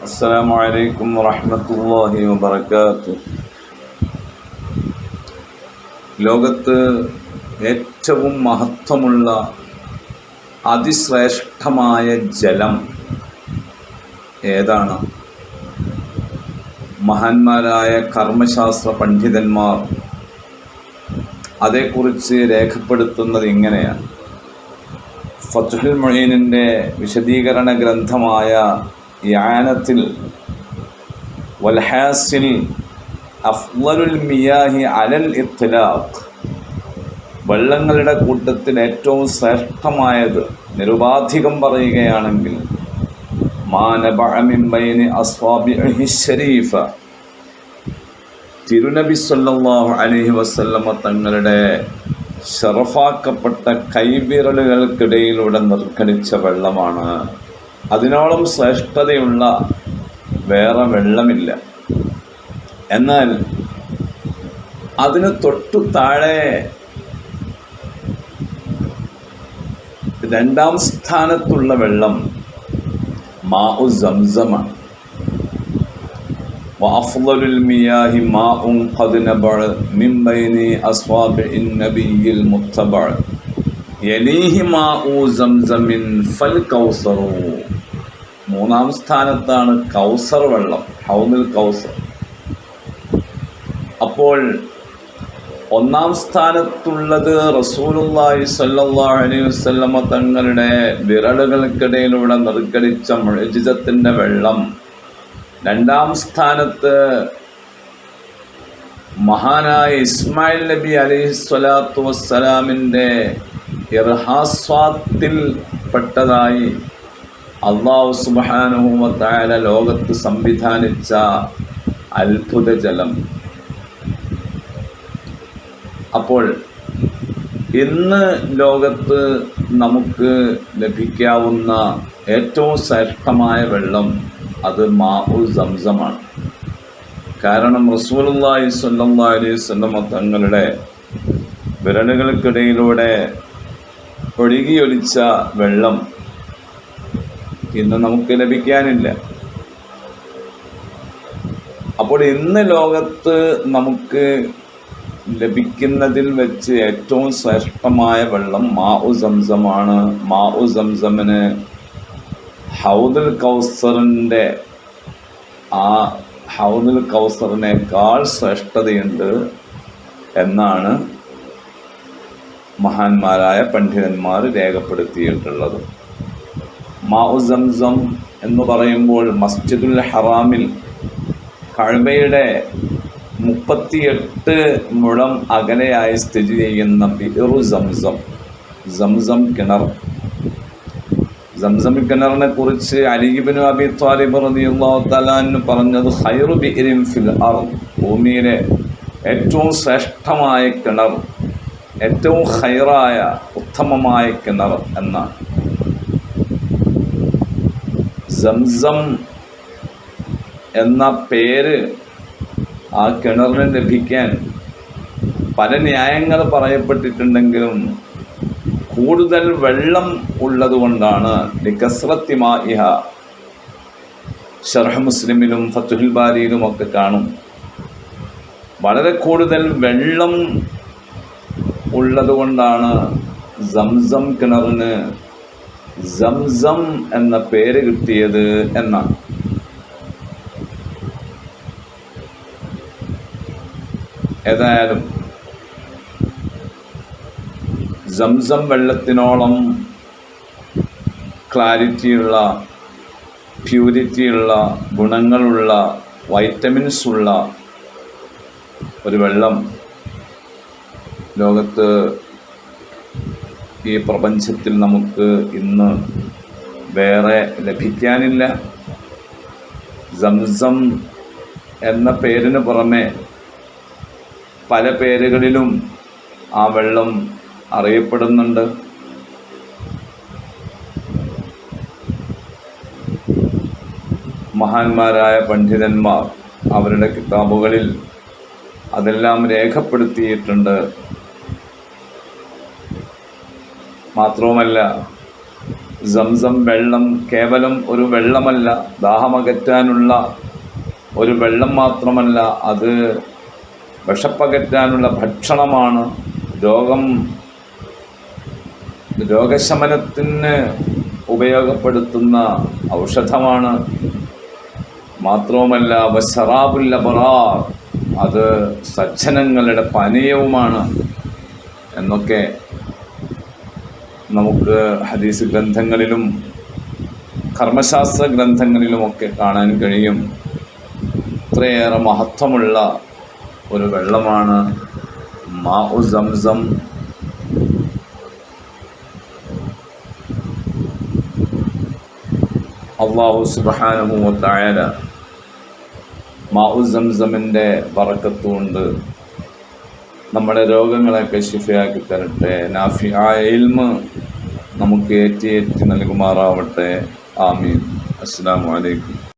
السلام عليكم ورحمة الله وبركاته ലോകത്ത് ഏറ്റവും മഹത്വമുള്ള അതിശ്രേഷ്ഠമായ ജലം ഏതാണ് മഹാന്മാരായ കർമ്മശാസ്ത്ര പണ്ഡിതന്മാർ അതേക്കുറിച്ച് രേഖപ്പെടുത്തുന്നത് ഇങ്ങനെയാണ് ഫത്തുൽ മൊയ്നിൻ്റെ വിശദീകരണ ഗ്രന്ഥമായ യാനത്തിൽ വൽഹാസിൽ അഫ്ലലുൽ മിയാഹി അലൽ ഇത്തലാഖ് വെള്ളങ്ങളുടെ കൂട്ടത്തിൽ ഏറ്റവും ശ്രേഷ്ഠമായത് നിരുപാധികം പറയുകയാണെങ്കിൽ മാനബഅമിൻബൈനി അസ്വാബിഹി ഷരീഫ തിരുനബി സല്ലല്ലാഹു അലൈഹി വസല്ലമ തങ്ങളുടെ ഷറഫാക്കപ്പെട്ട കൈവിരലുകൾക്കിടയിലൂടെ നിർക്കടിച്ച വെള്ളമാണ് അതിനോളം ശ്രേഷ്ഠതയുള്ള വേറെ വെള്ളമില്ല എന്നാൽ അതിന് തൊട്ടു താഴെ രണ്ടാം സ്ഥാനത്തുള്ള വെള്ളം മാഉ സംസമാണ് وأفضل المياه ماء قد نبع من بين أصابع النبي المتبع يليه ماء زمزم فالكوثر മൂന്നാം സ്ഥാനത്താണ് കൗസർ വെള്ളം ഹൗമിൽ കൗസർ. അപ്പോൾ ഒന്നാം സ്ഥാനത്തുള്ളത് റസൂലുള്ളാഹി സ്വല്ലല്ലാഹു അലൈഹി വസല്ലമ തങ്ങളുടെ വിരലുകൾക്കിടയിലൂടെ നിർഗടിച്ച മുഴജിതത്തിന്റെ വെള്ളം. രണ്ടാം സ്ഥാനത്ത് മഹാനായ ഇസ്മായിൽ നബി അലൈഹി സ്വലാത്തു വസ്സലാമിന്റെ ഇർഹാസ്വാത്തിൽ പെട്ടതായി അള്ളാഹു സുബാനുഹുമത്തായ ലോകത്ത് സംവിധാനിച്ച അത്ഭുത ജലം. അപ്പോൾ ഇന്ന് ലോകത്ത് നമുക്ക് ലഭിക്കാവുന്ന ഏറ്റവും ശ്രേഷ്ഠമായ വെള്ളം അത് മാഉ സംസമാണ്. കാരണം റസൂലി സ്വല്ലല്ലാഹി അലൈഹി വസല്ലമ തങ്ങളുടെ വിരലുകൾക്കിടയിലൂടെ ഒഴുകിയൊലിച്ച വെള്ളം ഇന്ന് നമുക്ക് ലഭിക്കാനില്ല. അപ്പോൾ ഇന്ന് ലോകത്ത് നമുക്ക് ലഭിക്കുന്നതിൽ വെച്ച് ഏറ്റവും ശ്രേഷ്ഠമായ വെള്ളം മാ ഉ സംസമാണ്. മാ ഉ സംസമിന് ഹൗദുൽ കൗസറിന്റെ ആ ഹൗദുൽ കൗസറിനേക്കാൾ ശ്രേഷ്ഠതയുണ്ട് എന്നാണ് മഹാന്മാരായ പണ്ഡിതന്മാർ രേഖപ്പെടുത്തിയിട്ടുള്ളത്. മാഉ സംസം എന്ന് പറയുമ്പോൾ മസ്ജിദുൽ ഹറാമിൽ കഴബയുടെ മുപ്പത്തിയെട്ട് മുഴം അകലെയായി സ്ഥിതി ചെയ്യുന്ന ബിറു സംസം സംസം കിണർ. സംസം കിണറിനെ കുറിച്ച് അലിബിനു അബി ത്വാലിബ് തആല പറഞ്ഞത് ഹൈറു ബിഇരിൻ ഫിൽ അർ ഭൂമിയിലെ ഏറ്റവും ശ്രേഷ്ഠമായ കിണർ ഏറ്റവും ഹൈറായ ഉത്തമമായ കിണർ എന്നാണ്. സംസം എന്ന പേര് ആ കിണറിന് ലഭിക്കാൻ പല ന്യായങ്ങൾ പറയപ്പെട്ടിട്ടുണ്ടെങ്കിലും കൂടുതൽ വെള്ളം ഉള്ളതുകൊണ്ടാണ് ലിക്കസ്രത്തിമാഇഹ ഷർഹ മുസ്ലിമിലും ഫത്തുഹിൽ ബാരിയിലും ഒക്കെ കാണും. വളരെ കൂടുതൽ വെള്ളം ഉള്ളതുകൊണ്ടാണ് സംസം കിണറിന് സംസം എന്ന പേര് കിട്ടിയത് എന്നാണ് ഏതായാലും സംസം വെള്ളത്തിനോളം ക്ലാരിറ്റിയുള്ള പ്യൂരിറ്റിയുള്ള ഗുണങ്ങളുള്ള വൈറ്റമിൻസ് ഉള്ള ഒരു വെള്ളം ലോകത്ത് ഈ പ്രപഞ്ചത്തിൽ നമുക്ക് ഇന്ന് വേറെ ലഭിക്കാനില്ല. സംസം എന്ന പേരിന് പുറമെ പല പേരുകളിലും ആ വെള്ളം അറിയപ്പെടുന്നുണ്ട്. മഹാന്മാരായ പണ്ഡിതന്മാർ അവരുടെ കിതാബുകളിൽ അതെല്ലാം രേഖപ്പെടുത്തിയിട്ടുണ്ട്. മാത്രവുമല്ല സംസം വെള്ളം കേവലം ഒരു വെള്ളമല്ല ദാഹമകറ്റാനുള്ള ഒരു വെള്ളം മാത്രമല്ല അത് വിഷപ്പകറ്റാനുള്ള ഭക്ഷണമാണ്. രോഗം രോഗശമനത്തിന് ഉപയോഗപ്പെടുത്തുന്ന ഔഷധമാണ്. മാത്രവുമല്ല വസറാബുൽ ബറാർ അത് സജ്ജനങ്ങളുടെ പാനീയവുമാണ് എന്നൊക്കെ നമുക്ക് ഹദീസ് ഗ്രന്ഥങ്ങളിലും കർമ്മശാസ്ത്ര ഗ്രന്ഥങ്ങളിലുമൊക്കെ കാണാൻ കഴിയും. ഇത്രയേറെ മഹത്വമുള്ള ഒരു വെള്ളമാണ് മാ ഉ സംസം. അള്ളാഹു സുബാനുഭവത്തായ മാ ഉ സംസമിന്റെ വറക്കത്തുകൊണ്ട് നമ്മുടെ രോഗങ്ങളെയൊക്കെ ശിഫയാക്കി തരട്ടെ. നാഫി ആ ഇൽമ് നമുക്ക് ഏറ്റി ഏറ്റി നൽകുമാറാവട്ടെ. ആമീൻ. അസ്സാം വലൈക്കും